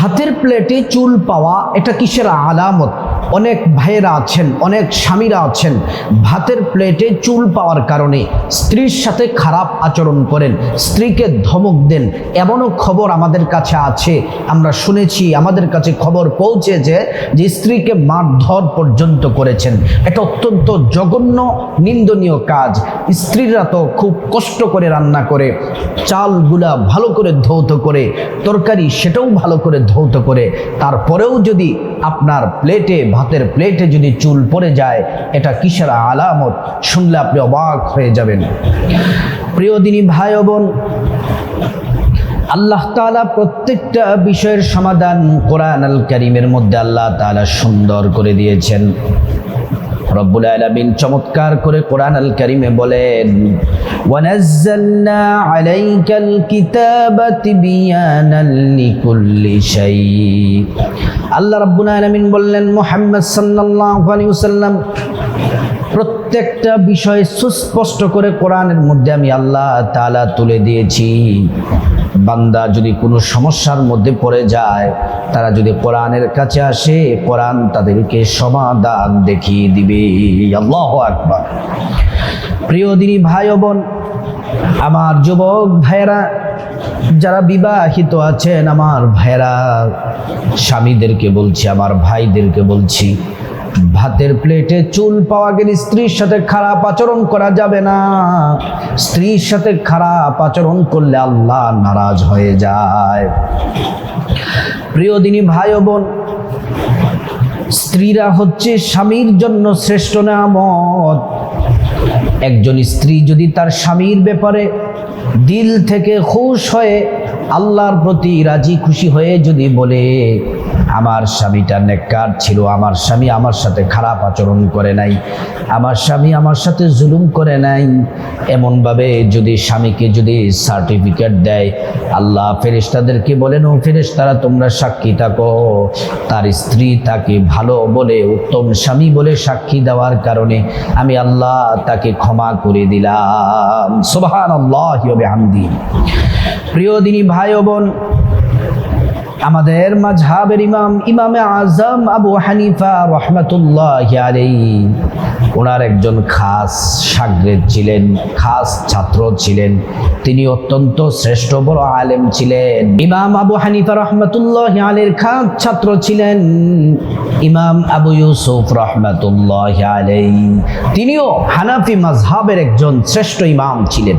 ভাতের প্লেটে চুল পাওয়া এটা কিসের আলামত? অনেক ভাইয়েরা আছেন, অনেক স্বামীরা আছেন, ভাতের প্লেটে চুল পাওয়ার কারণে স্ত্রীর সাথে খারাপ আচরণ করেন, স্ত্রীকে ধমক দেন। এমনও খবর আমাদের কাছে আছে। আমরা শুনেছি, আমাদের কাছে খবর পৌঁছেছে যে স্ত্রীকে মারধর পর্যন্ত করেছেন। এটা অত্যন্ত জঘন্য, নিন্দনীয় কাজ। স্ত্রীরা তো খুব কষ্ট করে রান্না করে, চালগুলা ভালো করে ধৌত করে, তরকারি সেটাও ভালো করে ধৌত করে। তারপরেও যদি আপনার প্লেটে ভাতের প্লেটে যদি চুল পড়ে যায়, এটা কিসের আলামত? শুনলে আপনি অবাক হয়ে যাবেন। প্রিয় দিনী ভাই বোন আল্লাহ তালা প্রত্যেকটা বিষয়ের সমাধান কোরআন আল করিমের মধ্যে আল্লাহ তালা সুন্দর করে দিয়েছেন। রব্বুল আলামিন চমৎকার করে কোরআন আল কারিমে বলেন, ওয়ানাজ্জালনা আলাইকাল কিতাবা তিবিয়ানাল লিকুল্লি শাই আল্লাহ রাব্বুল আলামিন বললেন, মুহাম্মদ সাল্লাল্লাহু আলাইহি ওয়াসাল্লাম প্রত্যেকটা বিষয় সুস্পষ্ট করে কোরআনের মধ্যে আমি আল্লাহ তালা তুলে দিয়েছি। বান্দা যদি কোনো সমস্যার মধ্যে পড়ে যায়, তারা যদি কোরআনের কাছে আসে, কোরআন তাদেরকে সমাধান দেখিয়ে দিবে। আল্লাহ আকবার। প্রিয় দিনী ভাই বোন, আমার যুবক ভাইয়েরা, যারা বিবাহিত আছেন, আমার ভাইয়েরা, স্বামীদেরকে বলছি, আমার ভাইদেরকে বলছি ভাতের প্লেটে চুল পাওয়া গেলে স্ত্রীর সাথে খারাপ আচরণ করা যাবে না। স্ত্রীর সাথে খারাপ আচরণ করলে আল্লাহ নারাজ হয়ে যায়। প্রিয় দিনী ভাই বোন, স্ত্রীরা হচ্ছে স্বামীর জন্য শ্রেষ্ঠ নামত একজন স্ত্রী যদি তার স্বামীর ব্যাপারে দিল থেকে খুশ হয়ে আল্লাহর প্রতি রাজি খুশি হয়ে যদি বলে আমার স্বামীটা নেককার ছিল, আমার স্বামী আমার সাথে খারাপ আচরণ করে নাই, আমার স্বামী আমার সাথে জুলুম করে নাই। এমনভাবে যদি স্বামীকে যদি সার্টিফিকেট দেয়, আল্লাহ ফেরেশতাদেরকে বলেন, ও ফেরেশতারা, তোমরা সাক্ষী থাকো। তার স্ত্রী তাকে ভালো বলে, উত্তম স্বামী বলে সাক্ষী দেওয়ার কারণে আমি আল্লাহ তাকে ক্ষমা করে দিলাম। সোবাহান আল্লাহ প্রিয় দিনী ভাই বোন আমাদের মাঝহাবের ইমাম, ইমামে আজম আবু হানিফা রহমতুল্লাহ ওনার একজন খাস সাগরেদ ছিলেন, খাস ছাত্র ছিলেন। তিনি অত্যন্ত শ্রেষ্ঠ বড় আলেম ছিলেন। ইমাম আবু হানিফা রহমতুল্লাহ আলীর খাস ছাত্র ছিলেন ইমাম আবু ইউসুফ রহমতুল্লাহ আলাই তিনিও হানাফি মাজহাবের একজন শ্রেষ্ঠ ইমাম ছিলেন।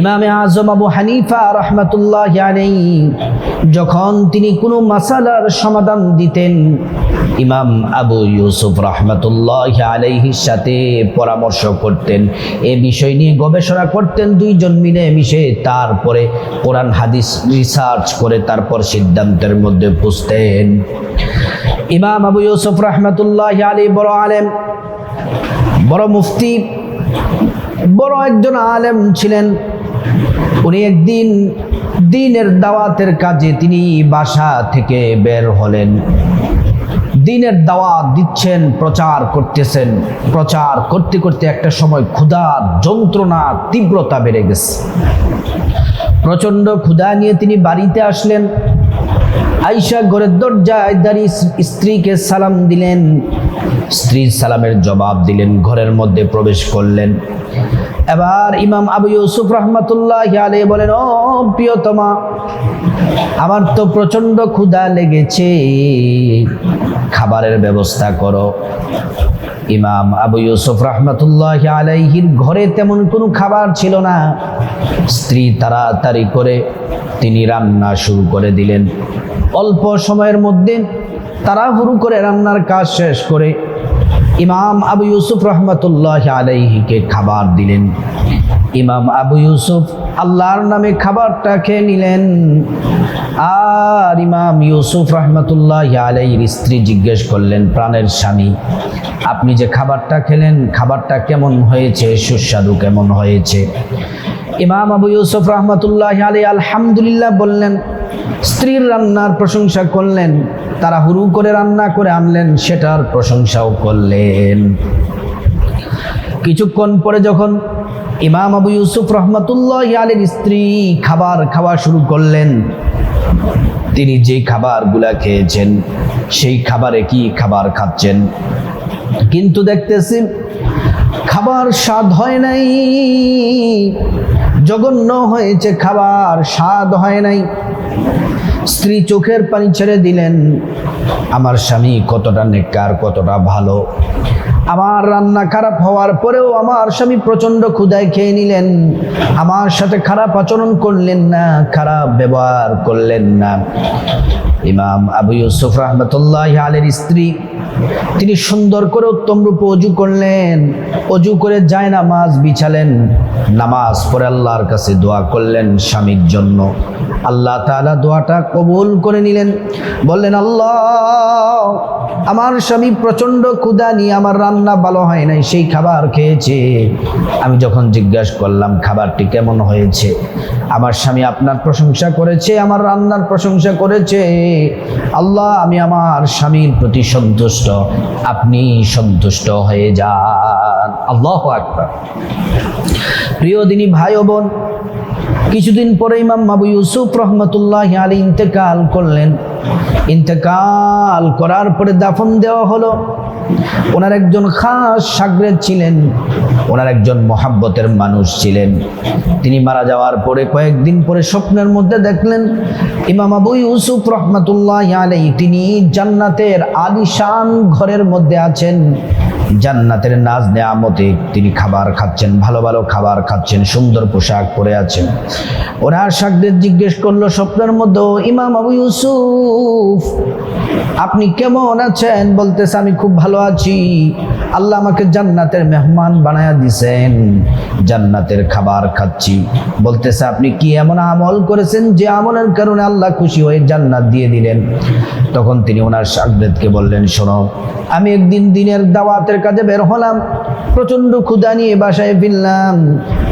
ইমামে আজম আবু হানিফা রহমতুল্লাহ আলাই যখন তিনি কোনো মাসালার সমাধান দিতেন, ইমাম আবু ইউসুফ রহমতুল্লাহ আলাইহির সাথে পরামর্শ করতেন। এ বিষয় নিয়ে গবেষণা করতেন দুইজন মিলে মিশে, তারপরে কোরআন, হাদিস রিসার্চ করে তারপর সিদ্ধান্তের মধ্যে পুষতেন। ইমাম আবু ইউসুফ রহমতুল্লাহ আলী বড় আলেম, বড় মুফতি, বড় একজন আলেম ছিলেন। উনি একদিন দিনের দাওয়াতের কাজে তিনি বাসা থেকে বের হলেন। দিনের দাওয়াত দিচ্ছেন, প্রচার করতেছেন। প্রচার করতে করতে একটা সময় ক্ষুধা যন্ত্রণা, তীব্রতা বেড়ে গেছে। প্রচণ্ড ক্ষুধা নিয়ে তিনি বাড়িতে আসলেন। আইসা ঘরের দরজায় দাঁড়িয়ে স্ত্রীকে সালাম দিলেন। স্ত্রীর সালামের জবাব দিলেন, ঘরের মধ্যে প্রবেশ করলেন। এবার ইমাম আবু ইউসুফ রহমতুল্লাহ আলে বলেন, ও প্রিয়তমা, আমার তো প্রচণ্ড ক্ষুধা লেগেছে। খাবারের ব্যবস্থা করো। ইমাম আবু ইউসুফ রহমতুল্লাহ আলাইহির ঘরে তেমন কোনো খাবার ছিল না। স্ত্রী তাড়াতাড়ি করে তিনি রান্না শুরু করে দিলেন। অল্প সময়ের মধ্যে তাড়াহুড়ু করে রান্নার কাজ শেষ করে ইমাম আবু ইউসুফ রহমতুল্লাহ আলাইহিকে খাবার দিলেন। ইমাম আবু ইউসুফ আল্লাহর নামে খাবারটা খেয়ে নিলেন। আর ইমাম ইউসুফ রহমতুল্লাহ আলাইহির স্ত্রী জিজ্ঞেস করলেন, প্রাণের স্বামী, আপনি যে খাবারটা খেলেন, খাবারটা কেমন হয়েছে? সুস্বাদু কেমন হয়েছে? ইমাম আবু ইউসুফ রহমতুল্লাহ আলী আলহামদুলিল্লাহ বললেন স্ত্রীর রান্নার প্রশংসা করলেন, তারা হুরু করে রান্না করে আনলেন, সেটার প্রশংসাও করলেন। কিছুক্ষণ পরে যখন ইমাম আবু ইউসুফ রহমতুল্লাহ আলীর স্ত্রী খাবার খাওয়া শুরু করলেন, তিনি যে খাবারগুলা খেয়েছেন, সেই খাবারে কি খাবার খাচ্ছেন? কিন্তু দেখতেছি, খাবার স্বাদ হয় নাই। জঘন্য হয়েছে খাবার, স্বাদ হয় নাই। স্ত্রী চোখের পানি ছেড়ে দিলেন, আমার স্বামী কতটা নেককার, কতটা ভালো। আমার রান্না খারাপ হওয়ার পরেও আমার স্বামী প্রচণ্ড ক্ষুদায় খেয়ে নিলেন। আমার সাথে খারাপ আচরণ করলেন না, খারাপ ব্যবহার করলেন না। ইমাম আবু ইউসুফ রহমতুল্লাহ আলের স্ত্রী, তিনি সুন্দর করে উত্তম রূপে অজু করলেন। অজু করে যায় নামাজ, বিছালেন। নামাজ পড়ে আল্লাহর কাছে দোয়া করলেন স্বামীর জন্য। আল্লাহ তাআলা দোয়াটা কবুল করে নিলেন। বললেন, আল্লাহ, আমার স্বামী প্রচণ্ড ক্ষুদা নিয়ে আমার রান্না ভালো হয় নাই, সেই খাবার খেয়েছে। আমি যখন জিজ্ঞাসা করলাম, খাবারটি কেমন হয়েছে? আমার স্বামী আপনার প্রশংসা করেছে, আমার রান্নার প্রশংসা করেছে। আল্লাহ, আমি আমার স্বামীর প্রতি সন্তুষ্ট। আপনি সন্তুষ্ট হয়ে যান। আল্লাহ আকবর। প্রিয় দিনী ভাই ও বোন কিছুদিন পরে ইমাম আবু ইউসুফ রহমতুল্লাহ আলী ইন্তেকাল করলেন। ইন্তেকাল করার পরে দাফন দেওয়া হলো। ওনার একজন খাস সাগরেদ ছিলেন, ওনার একজন মহাব্বতের মানুষ ছিলেন। তিনি মারা যাওয়ার পরে কয়েকদিন পরে স্বপ্নের মধ্যে দেখলেন, ইমাম আবু ইউসুফ রহমতুল্লাহ আলাই তিনি জান্নাতের আলিশান ঘরের মধ্যে আছেন। জান্নাতের নাজ নেয়ামতে তিনি খাবার খাচ্ছেন, ভালো ভালো খাবার খাচ্ছেন, সুন্দর পোশাক পরে আছেন। ওরা শাকদের জিজ্ঞেস করল, স্বপ্নের মধ্যে ইমাম আবু ইউসুফ, আপনি কেমন আছেন? বলতেছে, আমি খুব ভালো আছি। আল্লাহ আমাকে জান্নাতের মেহমান বানায়া দিছেন। জান্নাতের খাবার খাচ্ছি। বলতেছে, আপনি কি এমন আমল করেছেন যে আমলের কারণে আল্লাহ খুশি হয়ে জান্নাত দিয়ে দিলেন? তখন তিনি ওনার সাকদেদকে বললেন, শোনো, আমি একদিন দিনের দাওয়াতের কাজে বের হলাম, প্রচণ্ড ক্ষুদা নিয়ে বাসায় ফিরলাম।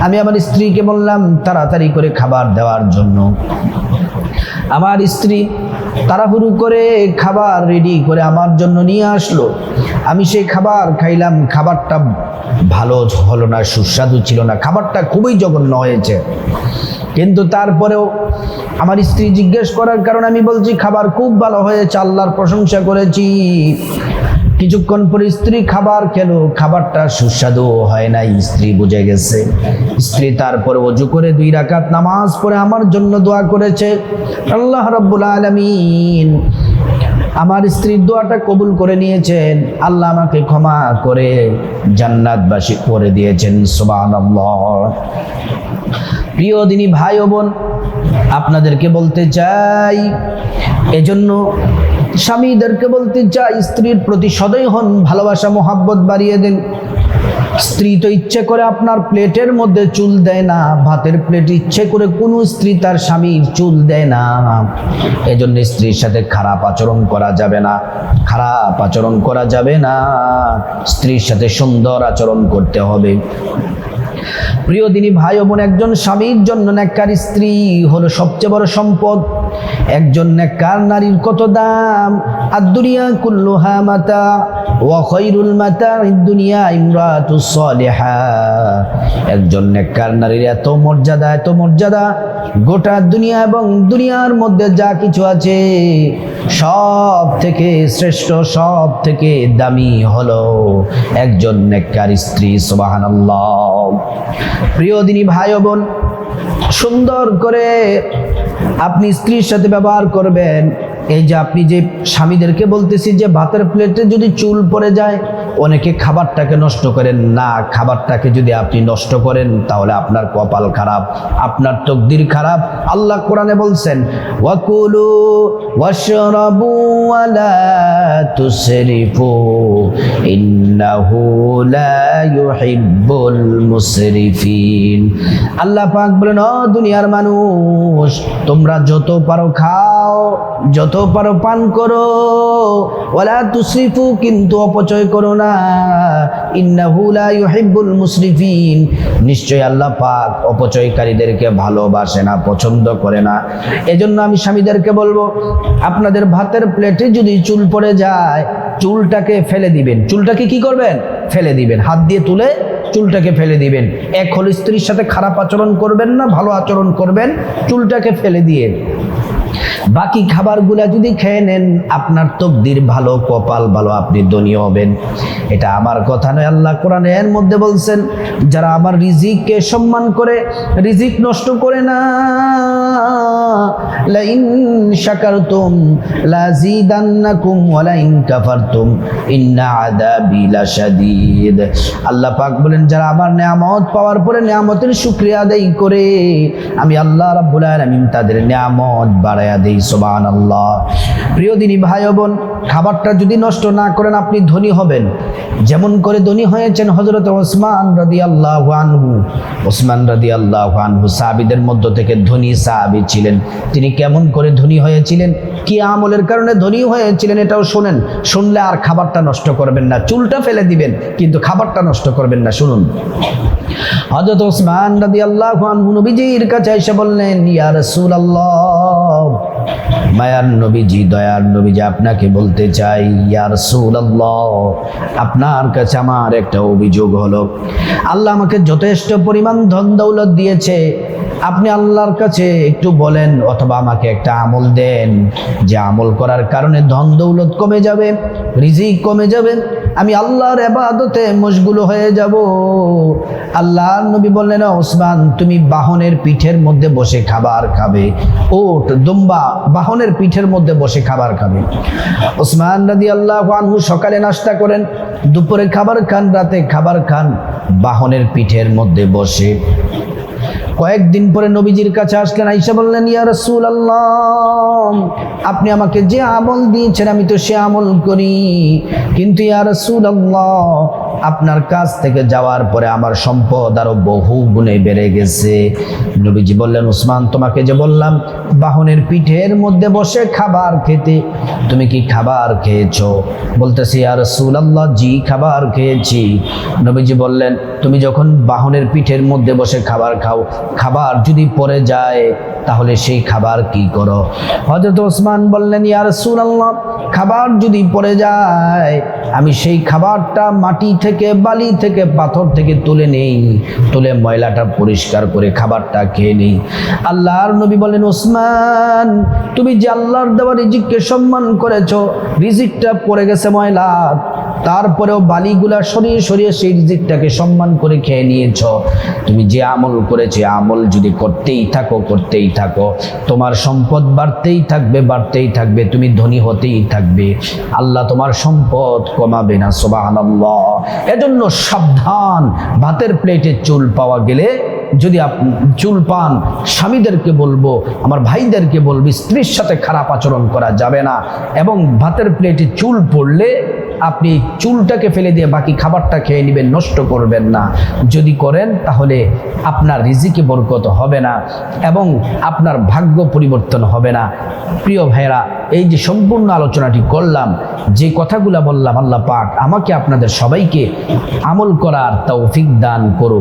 আমি আমার স্ত্রীকে বললাম, তাড়াতাড়ি করে খাবার দেওয়ার জন্য। আমার স্ত্রী তাড়াহুড়ো করে খাবার রেডি করে আমার জন্য নিয়ে আসলো। আমি সেই খাবার খাইলাম, খাবারটা ভালো হলো না, সুস্বাদু ছিল না, খাবারটা খুবই জঘন্য হয়েছে। কিন্তু তারপরেও আমার স্ত্রী জিজ্ঞেস করার কারণে আমি বলছি, খাবার খুব ভালো হয়েছে, আল্লাহর প্রশংসা করেছি। কিছুক্ষণ পরে স্ত্রী খাবার খেলো, খাবারটা সুস্বাদু হয় না স্ত্রী বুঝে গেছে। স্ত্রী তারপরে অজু করে দুই রাকাত নামাজ পড়ে আমার জন্য দোয়া করেছে। আল্লাহ রব্বুল আলমিন আমার স্ত্রীর দোয়াটা কবুল করে নিয়েছেন, আল্লাহ আমাকে ক্ষমা করে জান্নাতবাসী করে দিয়েছেন, সুবহানাল্লাহ। প্রিয় দিনী ভাই ও বোন, আপনাদেরকে বলতে চাই, এজন্য স্বামীদেরকে বলতে চাই, স্ত্রীর প্রতি সদয় হন, ভালোবাসা, মোহাব্বত বাড়িয়ে দেন। স্ত্রী তো ইচ্ছে করে আপনার প্লেটের মধ্যে চুল দেয় না, ভাতের প্লেট ইচ্ছে করে কোনো স্ত্রী তার স্বামীর চুল দেয় না। এজন্য স্ত্রীর সাথে খারাপ আচরণ করা যাবে না, খারাপ আচরণ করা যাবে না। স্ত্রীর সাথে সুন্দর আচরণ করতে হবে। প্রিয় দিনী ভাই বোন, একজন স্বামীর জন্য নেককার স্ত্রী হলো সবচেয়ে বড় সম্পদ। একজন নেককার নারীর কত দাম? আর দুনিয়া কুল্লুহা মাতা, ওয়া খৈরুল মাতা দুনিয়া ইমরাতু সলিহা। একজন নেককার নারীর এত মর্যাদা এত মর্যাদা, গোটা দুনিয়া এবং দুনিয়ার মধ্যে যা কিছু আছে সব থেকে শ্রেষ্ঠ সব থেকে দামি হলো একজন নেককার স্ত্রী, সুবহানাল্লাহ। প্রিয় দিনী ভাই বোন, সুন্দর করে আপনি স্ত্রীর সাথে ব্যবহার করবেন। এই যে আপনি যে স্বামীদেরকে বলতেছি যে ভাতের প্লেটে যদি চুল পড়ে যায় অনেকে খাবারটাকে নষ্ট করেন না, খাবারটাকে যদি আপনি নষ্ট করেন, তাহলে আপনার কপাল খারাপ, আপনার তকদির খারাপ। আল্লাহ কোরআনে বলছেন, ওয়াকুলু ওয়াশরাবু ওয়ালা তুসরিফু, ইন্নাহু লা ইউহিব্বুল মুসরিফিন। আল্লাহ পাক বলেন, ও দুনিয়ার মানুষ, তোমরা যত পারো খাও, যত পারো পান করো। ওয়ালা তুসরিফু কিন্তু অপচয় করো না ইন্নাহু লা ইউহিব্বুল মুসরিফিন। নিশ্চয় আল্লাহ পাক অপচয়কারীদেরকে ভালোবাসে না, পছন্দ করে না। এজন্য আমি স্বামীদেরকে বলব, আপনাদের ভাতের প্লেটে যদি চুল পড়ে যায়, চুলটাকে ফেলে দিবেন। চুলটাকে কি করবেন? ফেলে দিবেন। হাত দিয়ে তুলে চুলটাকে ফেলে দিবেন। এক হলো স্ত্রীর সাথে খারাপ আচরণ করবেন না, ভালো আচরণ করবেন, চুলটাকে ফেলে দিয়ে বাকি খাবারগুলা যদি খেয়ে নেন, আপনার তকদির ভালো, কপাল ভালো, আপনি ধনী হবেন। এটা আমার কথা নয়, আল্লাহ কোরআন এর মধ্যে বলছেন, যারা আমার রিজিককে সম্মান করে, রিজিক নষ্ট করে না, লাইন শাকারতুম ইন্না আল্লাহ পাক বলেন যারা আমার নিয়ামত পাওয়ার পরে নিয়ামতের শুকরিয়া আদায় করে, আমি আল্লাহ রাব্বুল আলামিন তাদের নিয়ামত বাড়ায়া দেই, সুবহানাল্লাহ। প্রিয় দিনী ভাই বোন, খাবারটা যদি নষ্ট না করেন, আপনি ধনী হবেন। যেমন করে ধনী হয়েছেন হজরত ওসমান রাদি আল্লাহ আনহু। ওসমান রাদি আল্লাহ আনহু সাহাবিদের মধ্য থেকে ধনী সাহাবি ছিলেন। তিনি কেমন করে ধনী হয়েছিলেন? কি আমলের কারণে ধনী হয়েছিলেন এটাও শোনেন। শুনলে আর খাবারটা নষ্ট করবেন না। চুলটা ফেলে দিবেন, কিন্তু খাবারটা নষ্ট করবেন না। শুনুন। হজরত ওসমান রাদিয়াল্লাহু আনহু নবীজির কাছে এসে বললেন, ইয়া রাসূলুল্লাহ, মায়ার নবীজি, দয়ার নবীজি, আপনাকে বলতে চাই, ইয়া রাসূলুল্লাহ, আপনার কাছে আমার একটা অভিযোগ হলো। আল্লাহ আমাকে যথেষ্ট পরিমাণ ধন দৌলত দিয়েছে। আপনি আল্লাহর কাছে একটু বলেন অথবা আমাকে একটা আমল দেন। যে আমল করার কারণে ধন দৌলত কমে যাবে, রিজিক কমে যাবে, আমি আল্লাহর এবাদতে মশগুল হয়ে যাব। আল্লাহ নবী বললেন, ওসমান, তুমি বাহনের পিঠের মধ্যে বসে খাবার খাবে। ওট, দুম্বা, বাহনের পিঠের মধ্যে বসে খাবার খাবে। ওসমান রাদি আল্লাহ আনহু সকালে নাস্তা করেন দুপুরে খাবার খান, রাতে খাবার খান, বাহনের পিঠের মধ্যে বসে। কয়েকদিন পরে নবীজির কাছে আসলেন আইসা বললেন, ইয়া রসুল আল্লাহ আপনি আমাকে যে আমল দিয়েছেন, আমি তো সে আমল করি। কিন্তু ইয়া রসুল আল্লাহ আপনার কাছ থেকে যাওয়ার পরে আমার সম্পদ আরও বহু গুণে বেড়ে গেছে। নবীজি বললেন, উসমান, তোমাকে যে বললাম, বাহনের পিঠের মধ্যে বসে খাবার খেতে, তুমি কি খাবার খেয়েছো? বলতেছি আর রসুল আল্লাহ জি, খাবার খেয়েছি। নবীজি বললেন, তুমি যখন বাহনের পিঠের মধ্যে বসে খাবার খাও, খাবার যদি পরে যায় তাহলে সেই খাবার কি করো? হজরত ওসমান বললেন, ইয়া রাসূলুল্লাহ, খাবার যদি পড়ে যায়, আমি সেই খাবারটা মাটি থেকে, বালি থেকে, পাথর থেকে তুলে নেই, তুলে ময়লাটা পরিষ্কার করে খাবারটা খেয়ে নেই। আল্লাহর নবী বলেন ওসমান, তুমি যে আল্লাহর দেওয়া রিজিককে সম্মান করেছ, রিজিকটা পড়ে গেছে ময়লা তারপরেও বালিগুলা সরিয়ে সরিয়ে সেই রিজিকটাকে সম্মান করে খেয়ে নিয়েছ। তুমি যে আমল করেছে আমল যদি করতেই থাকো করতেই থাকো। তোমার সম্পদ বাড়তেই থাকবে বাড়তেই থাকবে। তুমি ধনী হতেই থাকবে। আল্লাহ তোমার সম্পদ কমাবে না সোবাহান্লাহ এজন্য সাবধান। ভাতের প্লেটে চুল পাওয়া গেলে যদি চুল পান, স্বামীদেরকে বলব, আমার ভাইদেরকে বলব, স্ত্রীর সাথে খারাপ আচরণ করা যাবে না। এবং ভাতের প্লেটে চুল পড়লে আপনি চুলটাকে ফেলে দিয়ে বাকি খাবারটা খেয়ে নেবেন, নষ্ট করবেন না। যদি করেন, তাহলে আপনার রিজিকে বরকত হবে না এবং আপনার ভাগ্য পরিবর্তন হবে না। প্রিয় ভাইরা এই যে সম্পূর্ণ আলোচনাটি করলাম, যে কথাগুলো বললাম আল্লাহ পাক, আমাকে আপনাদের সবাইকে আমল করার তৌফিক দান করুন।